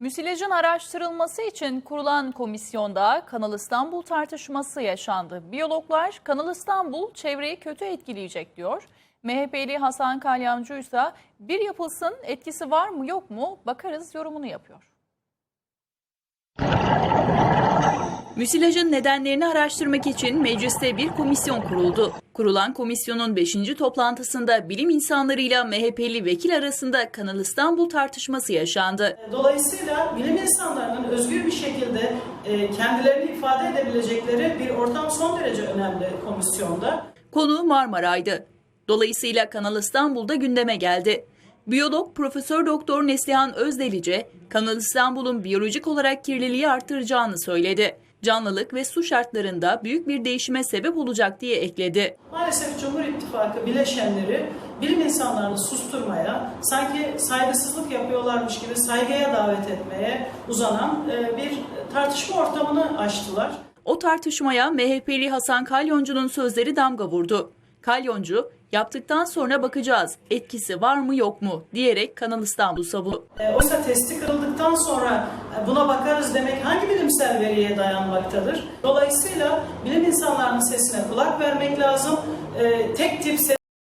Müsilajın araştırılması için kurulan komisyonda Kanal İstanbul tartışması yaşandı. Biyologlar Kanal İstanbul çevreyi kötü etkileyecek diyor. MHP'li Hasan Kalyancı ise bir yapılsın etkisi var mı yok mu bakarız yorumunu yapıyor. Müsilajın nedenlerini araştırmak için mecliste bir komisyon kuruldu. Kurulan komisyonun 5. toplantısında bilim insanlarıyla MHP'li vekil arasında Kanal İstanbul tartışması yaşandı. Dolayısıyla bilim insanlarının özgür bir şekilde e, kendilerini ifade edebilecekleri bir ortam son derece önemli komisyonda. Konu Marmaray'dı. Dolayısıyla Kanal İstanbul'da gündeme geldi. Biyolog Profesör Doktor Neslihan Özdelice, Kanal İstanbul'un biyolojik olarak kirliliği arttıracağını söyledi. Canlılık ve su şartlarında büyük bir değişime sebep olacak diye ekledi. Maalesef Cumhur İttifakı bileşenleri bilim insanlarını susturmaya, sanki saygısızlık yapıyorlarmış gibi saygıya davet etmeye uzanan e, bir tartışma ortamını açtılar. O tartışmaya MHP'li Hasan Kalyoncu'nun sözleri damga vurdu. Kalyoncu, yaptıktan sonra bakacağız, etkisi var mı yok mu diyerek Kanal İstanbul'u savundu. E, Oysa testi kırıldıktan sonra e, buna bakarız demek hangi bilimsel veriye dayanmaktadır? Dolayısıyla bilim insanlarının sesine kulak vermek lazım. E, Tek tip ses